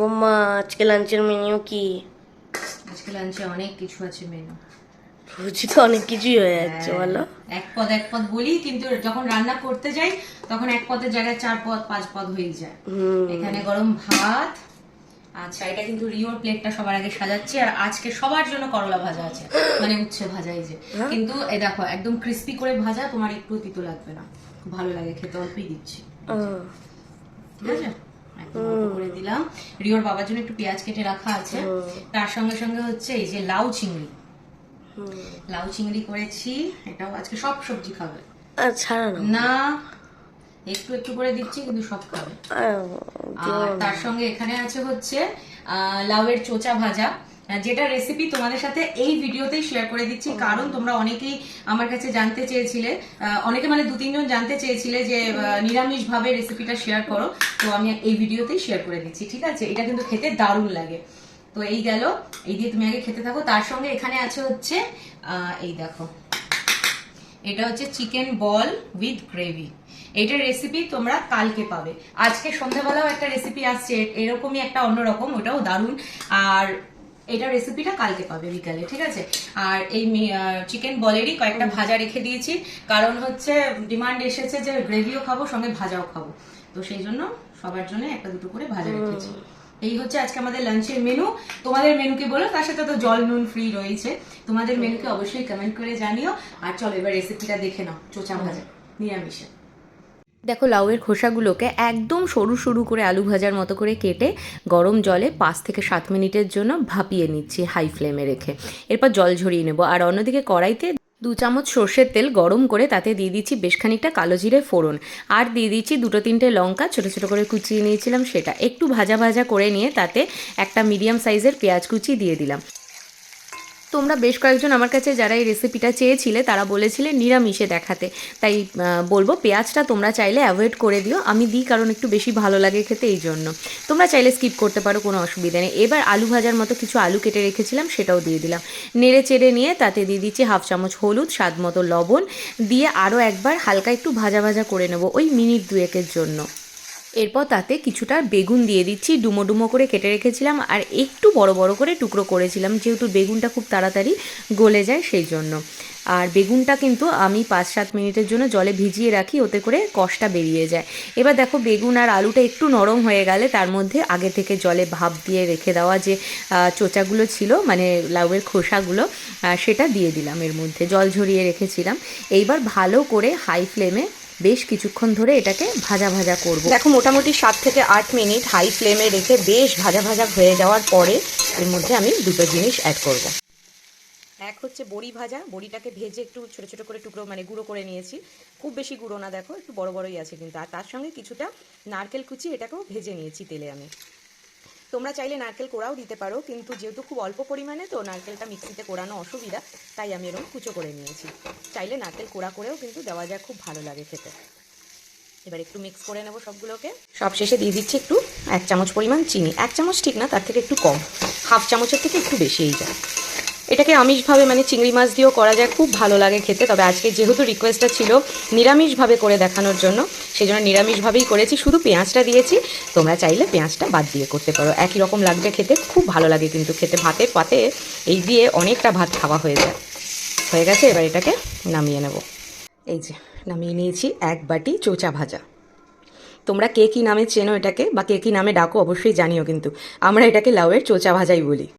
ও মা আজকে লাঞ্চের মেনু কি? আজকে লাঞ্চে অনেক কিছু আছে মেনু রোজ তো অনেক কিছুই হয়ে যাচ্ছে বলো। এক পদ এক পদ বলি কিন্তু যখন রান্না করতে যাই তখন এক পদের জায়গায় চার পদ পাঁচ পদ হয়ে যায়। এখানে গরম ভাত আচ্ছা এটা কিন্তু রিওর প্লেটটা সবার আগে সাজাচ্ছি আর আজকে সবার জন্য করলা ভাজা আছে। মানে উচ্ছে ভাজা এই যে। কিন্তু এই দেখো একদম ক্রিস্পি করে ভাজা তোমার একটু তিতো লাগবে না। ভালো লাগে খেতে অল্পই দিচ্ছি। ঠিক আছে একদম করে দিলাম। রিওর বাবার জন্য একটু পেঁয়াজ কেটে রাখা আছে। তার সঙ্গে সঙ্গে হচ্ছে এই যে লাউ চিংড়ি। হুম। লাউ চিংড়ি করেছি। এটাও আজকে সব সবজি খাবে। না। একটু একটু করে দিচ্ছি কিন্তু সব খাবে। আর তার সঙ্গে এখানে আছে হচ্ছে আহ, লাউয়ের চোচা ভাজা। যেটা রেসিপি তোমাদের সাথে এই ভিডিওতেই শেয়ার করে দিচ্ছি। কারণ তোমরা অনেকেই আমার কাছে জানতে চেয়েছিলে অনেকে মানে দু তিনজন জানতে চেয়েছিলে যে নিরামিষ ভাবে রেসিপিটা শেয়ার করো। তো আমি এই ভিডিওতেই শেয়ার করে দিচ্ছি ঠিক আছে? এটা কিন্তু খেতে দারুণ লাগে। তো এই গেল এই দিয়ে তুমি আগে খেতে থাকো। তার সঙ্গে এখানে আছে হচ্ছে আহ, এই দেখো। এটা হচ্ছে চিকেন বল উইথ গ্রেভি এটার রেসিপি তোমরা কালকে পাবে। আজকে সন্ধ্যাবেলাও একটা রেসিপি আসছে এরকমই একটা অন্যরকম ওটাও দারুণ। আর এটা রেসিপিটা কালকে পাবে বিকালে ঠিক আছে? আর এই চিকেন বলেরই কয়েকটা ভাজা রেখে দিয়েছি। কারণ হচ্ছে ডিমান্ড এসেছে যে গ্রেভিও খাব সঙ্গে ভাজাও খাব। তো সেই জন্য সবার জন্য একটা দুটো করে ভাজা রেখেছি। এই হচ্ছে আজকে আমাদের লাঞ্চের মেনু তোমাদের মেনুকে বলো তার সাথে তো জল নুন ফ্রি রয়েছে। তোমাদের মেনুকে অবশ্যই কমেন্ট করে জানিও। আর চলো এবার রেসিপিটা দেখে নাও চোচা ভাজা নিরামিষে। দেখো, লাউয়ের খোসাগুলোকে একদম সরু সরু করে আলু ভাজার মতো করে কেটে গরম জলে পাঁচ থেকে সাত মিনিটের জন্য ভাপিয়ে নিচ্ছি হাই ফ্লেমে রেখে। এরপর জল ঝরিয়ে নেব। আর অন্যদিকে কড়াইতে দু চামচ সর্ষের তেল গরম করে তাতে দিয়ে দিচ্ছি বেশ খানিকটা কালো জিরে ফোড়ন। আর দিয়ে দিচ্ছি দুটো তিনটে লঙ্কা, ছোটো ছোটো করে কুচিয়ে নিয়েছিলাম সেটা। একটু ভাজা ভাজা করে নিয়ে তাতে একটা মিডিয়াম সাইজের পেঁয়াজ কুচি দিয়ে দিলাম। তোমরা বেশ কয়েকজন আমার কাছে যারা এই রেসিপিটা চেয়েছিলে, তারা বলেছিলে নিরামিষে দেখাতে। তাই বলব পেঁয়াজটা তোমরা চাইলে অ্যাভয়েড করে দিও। আমি দিই কারণ একটু বেশি ভালো লাগে খেতে এই জন্য। তোমরা চাইলে স্কিপ করতে পারো, কোনো অসুবিধা নেই। এবার আলু ভাজার মতো কিছু আলু কেটে রেখেছিলাম, সেটাও দিয়ে দিলাম। নেড়ে চেড়ে নিয়ে তাতে দিয়ে দিচ্ছি হাফ চামচ হলুদ, স্বাদ মতো লবণ। দিয়ে আরও একবার হালকা একটু ভাজা ভাজা করে নেব ওই মিনিট দুয়েকের জন্য। এরপর তাতে কিছুটা বেগুন দিয়ে দিচ্ছি। ডুমো ডুমো করে কেটে রেখেছিলাম আর একটু বড় বড় করে টুকরো করেছিলাম, যেহেতু বেগুনটা খুব তাড়াতাড়ি গলে যায় সেই জন্য। আর বেগুনটা কিন্তু আমি পাঁচ সাত মিনিটের জন্য জলে ভিজিয়ে রাখি, ওতে করে কষটা বেরিয়ে যায়। এবার দেখো বেগুন আর আলুটা একটু নরম হয়ে গেলে তার মধ্যে আগে থেকে জলে ভাপ দিয়ে রেখে দেওয়া যে চোচাগুলো ছিল মানে লাউয়ের খোসাগুলো সেটা দিয়ে দিলাম এর মধ্যে। জল ঝরিয়ে রেখেছিলাম। এইবার ভালো করে হাই ফ্লেমে বেশ কিছুক্ষণ ধরে এটাকে ভাজা ভাজা করব। দেখো, মোটামুটি সাত থেকে আট মিনিট হাই ফ্লেমে রেখে বেশ ভাজা ভাজা হয়ে যাওয়ার পরে এর মধ্যে আমি দুটো জিনিস অ্যাড করব। এক হচ্ছে বড়ি ভাজা। বড়িটাকে ভেজে একটু ছোট ছোট করে টুকরো মানে গুঁড়ো করে নিয়েছি। খুব বেশি গুঁড়ো না, দেখো, একটু বড় বড়ই আছে কিন্তু। আর তার সঙ্গে কিছুটা নারকেল কুচি, এটাকেও ভেজে নিয়েছি তেলে আমি। তোমরা চাইলে নারকেল কোড়াও দিতে পারো, কিন্তু যেহেতু খুব অল্প পরিমাণে, তো নারকেলটা মিক্সিতে কোড়ানো অসুবিধা, তাই আমি এরকম কুচো করে নিয়েছি। চাইলে নারকেল কোড়া করেও কিন্তু দেওয়া যায়, খুব ভালো লাগে খেতে। এবার একটু মিক্স করে নেব সবগুলোকে। সব শেষে দিয়ে দিচ্ছি একটু এক চামচ পরিমাণ চিনি। এক চামচ ঠিক না, তার থেকে একটু কম। হাফ চামচের থেকে একটু বেশি এই যায়। এটাকে আমিষভাবে মানে চিংড়ি মাছ দিয়েও করা যায়, খুব ভালো লাগে খেতে। তবে আজকে যেহেতু রিকোয়েস্টটা ছিল নিরামিষভাবে করে দেখানোর জন্য সেই জন্য নিরামিষভাবেই করেছি। শুধু পেঁয়াজটা দিয়েছি, তোমরা চাইলে পেঁয়াজটা বাদ দিয়ে করতে পারো। একই রকম লাগবে খেতে, খুব ভালো লাগে কিন্তু খেতে। ভাতের পাতে এই দিয়ে অনেকটা ভাত খাওয়া হয়ে যায়। হয়ে গেছে, এবার এটাকে নামিয়ে নেব। এই যে, নামিয়ে নিয়েছি এক বাটি চোচা ভাজা। তোমরা কে কী নামে চেনো এটাকে, বা কে কী নামে ডাকো অবশ্যই জানিও কিন্তু। আমরা এটাকে লাউয়ের চোচা ভাজাই বলি।